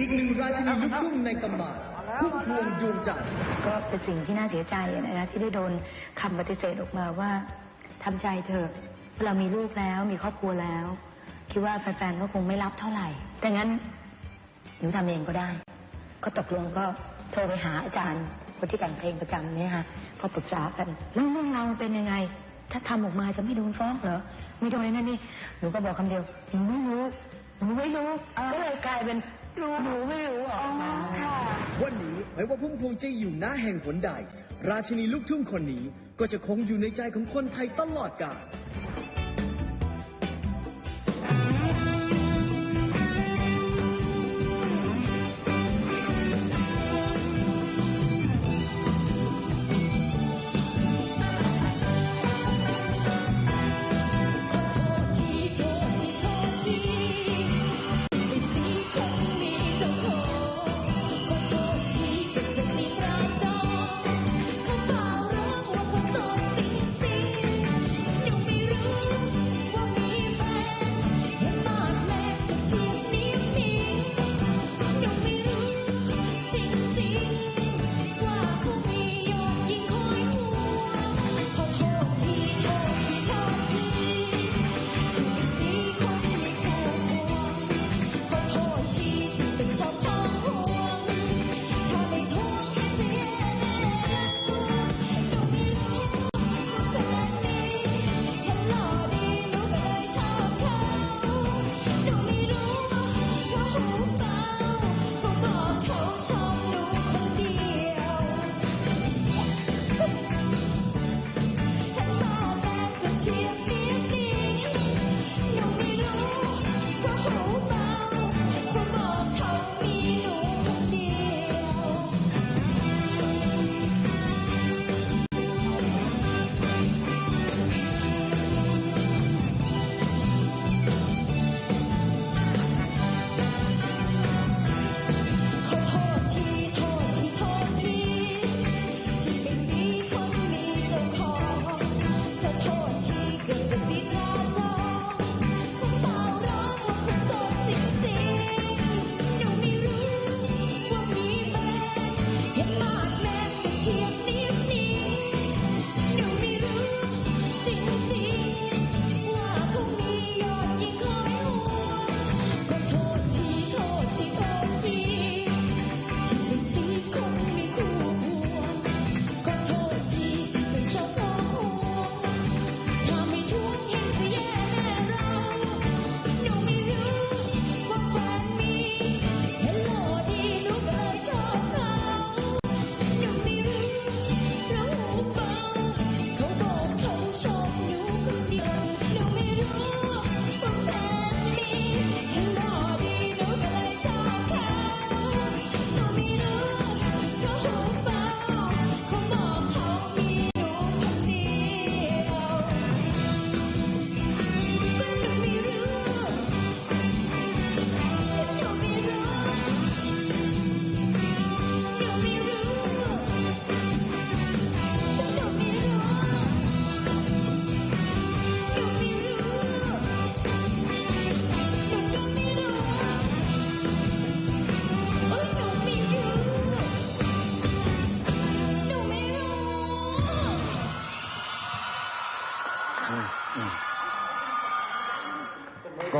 อีกหนึ่งราชินีลูกทุ่งในตำนานพุ่มพวงดวงจันทร์ก็เป็นสิ่งที่น่าเสียใจนะคะที่ได้โดนคำปฏิเสธออกมาว่าทำใจเถอะเรามีลูกแล้วมีครอบครัวแล้ว คิดว่าแฟนๆก็คงไม่รับเท่าไหร่แต่งั้นหนูทำเองก็ได้ ก็ตกลงก็โทรไปหาอาจารย์คนที่แต่งเพลงประจำเนี่ยค่ะก็ปรึกษากันแล้วเรื่องเราวมันเป็นยังไง ถ้าทำออกมาจะไม่โดนฟ้องเหรอไม่โดนเลยนั่นนี่หนูก็บอกคำเดียวหนูไม่รู้หนูไม่รู้ก็เลยกลายเป็น รู้หนูไม่รู้ออกมาวันนี้ไม่ว่าพุ่มพวงจะอยู่หน้าแห่งหนใด ราชินีลูกทุ่งคนนี้ก็จะคงอยู่ในใจของคนไทยตลอดกาล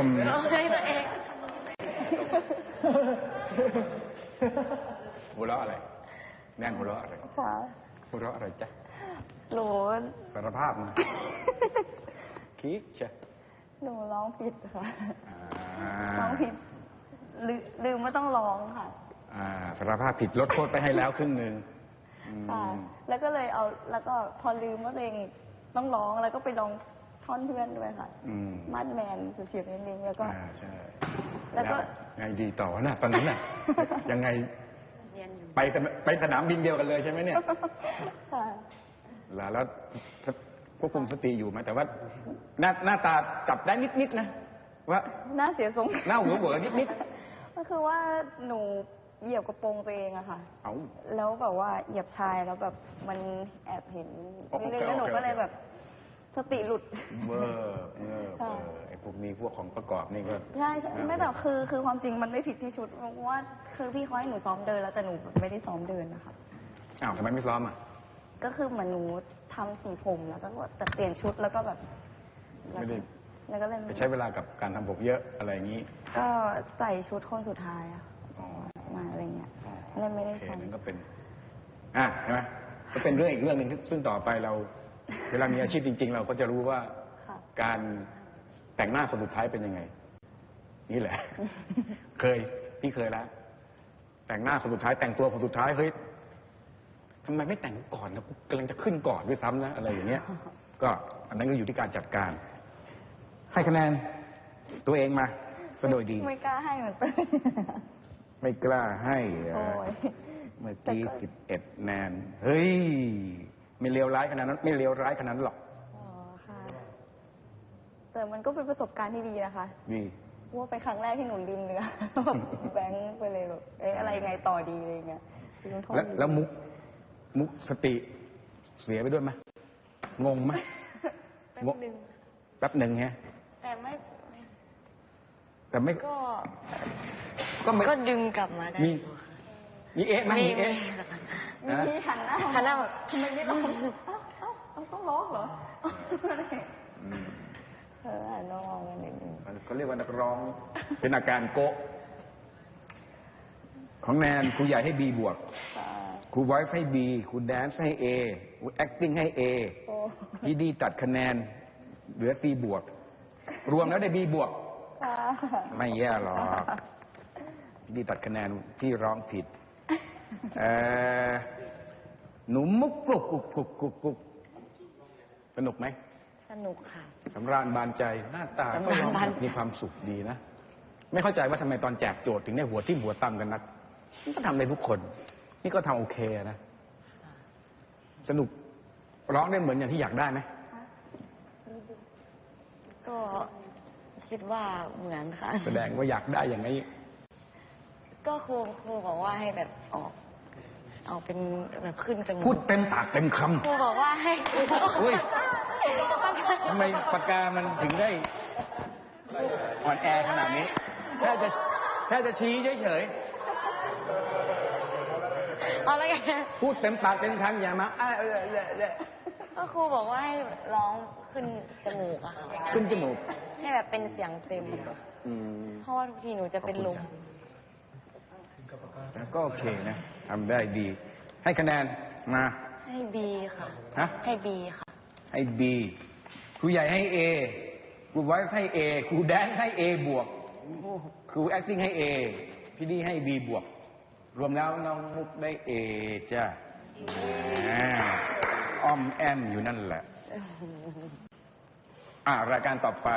ม ร้องให้ตัวเองหัวเราะอะไร แน่นหัวเราะอะไร ค่ะหัวเราะอะไรจ๊ะ หนูสารภาพมา คิดจ้ะหนูร้องผิดค่ะ อ่าร้องผิดลืมลืมว่าต้องร้องค่ะอ่าสารภาพผิดลดโทษไปให้แล้วครึ่งหนึ่งอืมค่ะ แล้วก็เลยเอา แล้วก็พอลืมว่าตัวเองต้องร้อง แล้วก็ไปร้อง ท่อนเพื่อนด้วยค่ะ อืมมาดแมนสุดเสียงนิดนึงแล้วก็ อ่าใช่ แล้วก็ ไงดีต่อวะน่ะตอนนั้นน่ะ ยังไงไปสนไปสนามบินเดียวกันเลยใช่ไหมเนี่ย ค่ะแล้วแล้วควบคุมสติอยู่ไหมแต่ว่าหน้าหน้าตาจับได้นิดๆนะว่าหน้าเสียทรง หน้าหัวเวอนิดก็คือว่าหนูเหยียบกระโปรงตัวเองอะค่ะ ๆเอา แล้วแบบว่าเหยียบชายแล้วแบบมันแอบเห็นโอเคนิดนึงแล้วหนูโอเคก็เลยโอเคแบบ สติหลุดเวอร์เวอร์เวอร์ไอ้พวกนี้พวกของประกอบนี่ก็ ใช่ใช่ไม่แต่คือคือความจริงมันไม่ผิดที่ชุดเพราะว่าคือพี่เขาให้หนูซ้อมเดินแล้วแต่หนูไม่ได้ซ้อมเดินนะคะอ้าวทำไมไม่ซ้อมอะ ก็คือเหมือนหนูทำสีผมแล้วก็จะเปลี่ยนชุดแล้วก็แบบไม่ได้ แล้วก็เลยไปใช้เวลากับการทำผมเยอะอะไรอย่างนี้ ก็ใส่ชุดคนสุดท้ายอะอ๋อมาอะไรเงี้ยอ๋อเลยไม่ได้โอเคซ้อม นั่นก็เป็น อะใช่ไหมก็เป็นเรื่องอีกเรื่องหนึ่งซึ่งต่อไปเรา เวลามีอาชีพจริง ๆ เราก็จะรู้ว่าค่ะการแต่งหน้าคนสุดท้ายเป็นยังไง นี่แหละ เคยพี่เคยแล้วแต่งหน้าคนสุดท้าย แต่งตัวคนสุดท้ายเฮ้ยทำไมไม่แต่งก่อนนะกูกำลังจะขึ้นก่อนด้วยซ้ำนะอะไรอย่างเงี้ย ก็อันนั้นก็อยู่ที่การจัดการ ให้คะแนนตัวเองมาก็โดยดี ไม่กล้าให้เหมือนเต้ยไม่กล้าให้เหรอโอ้ยเมื่อกี้แต่ก็สิบเอ็ดแนน เฮ้ย ไม่เลวร้ายขนาดนั้น ไม่เลวร้ายขนาดนั้นหรอกอ๋อค่ะ แต่มันก็เป็นประสบการณ์ที่ดีนะคะ นี่เพราะว่าเป็นครั้งแรกที่หนูลินเรือแบบแบงค์ไปเลยแบบเอ๊ะอะไรยังไงต่อดีอะไรเงี้ยลุงทองแล้วแล้วมุก มุกสติ เสียไปด้วยไหมงงไหมแป๊บหนึ่งแป๊บหนึ่งฮะแต่ไม่แต่ไม่ก็ก็ไม่ก็ดึงกลับมาได้มีมีเอ๊ะไหมมีมีเอ๊ะ มี ฮะมีหันหน้าหันหน้าแบบทำไมไม่ร้องเอ้าเอ้าเอ้าต้องร้องเหรออืมเออหันมามองกันนิดนึงเขาเรียกว่านักร้อง เป็นอาการโกะของแนนครูใหญ่ให้บีบวก ค่ะครูไวฟ์ให้บีครูแดนซ์ให้เอครูแอคติ้งให้เอโอ้พี่ดีตัดคะแนน เหลือซีบวก รวมแล้วได้บีบวก ค่ะ ไม่แย่หรอกพี่ดีตัดคะแนนที่ร้องผิดเออ หนูมุกกุกกุกกุกกุกกุกสนุกไหมสนุกค่ะสำราญบานใจหน้าตาสำก็ราญบานมีความสุขดีนะ ไม่เข้าใจว่าทำไมตอนแจกโจทย์ถึงได้หัวทิ่มหัวตำกันนักมันก็ทำได้ทุกคน นี่ก็ทำโอเคนะ สนุกร้องได้เหมือนอย่างที่อยากได้ไหมก็คิดว่าเหมือนค่ะ แสดงว่าอยากได้อย่างนี้ ก็ครูครูบอกว่าให้แบบออก ออกเป็นแบบขึ้นจมูกพูดเต็มปากเต็มคครูบอกว่าให้อุ้ยำทำไมปากกามันถึงได้อ่อนแอขนาดนี้แค่จะแค่จะชี้เฉยเอาแล้วไงๆพูดเต็มปากเต็มคำอย่ามาอ้าเออเออเออก็ครูบอกว่าให้ร้องขึ้นจมูกอะค่ะขึ้นจมูกให้แบบเป็นเสียงเต็มอืมเพราะว่าทุกทีหนูจะเป็นลม แต่ก็โอเคนะทำได้ดี ให้คะแนนมาให้บีค่ะ ฮะ ให้บีค่ะ ให้บีครูใหญ่ให้เอครูไวฟ์ให้เอครูแดนให้เอบวกครูแอคติ้งให้เอพี่ดีให้บีบวก รวมแล้วน้องมุกได้เอจ้ะอ่าอ้อมแอมอยู่นั่นแหละ อ่ารายการต่อไป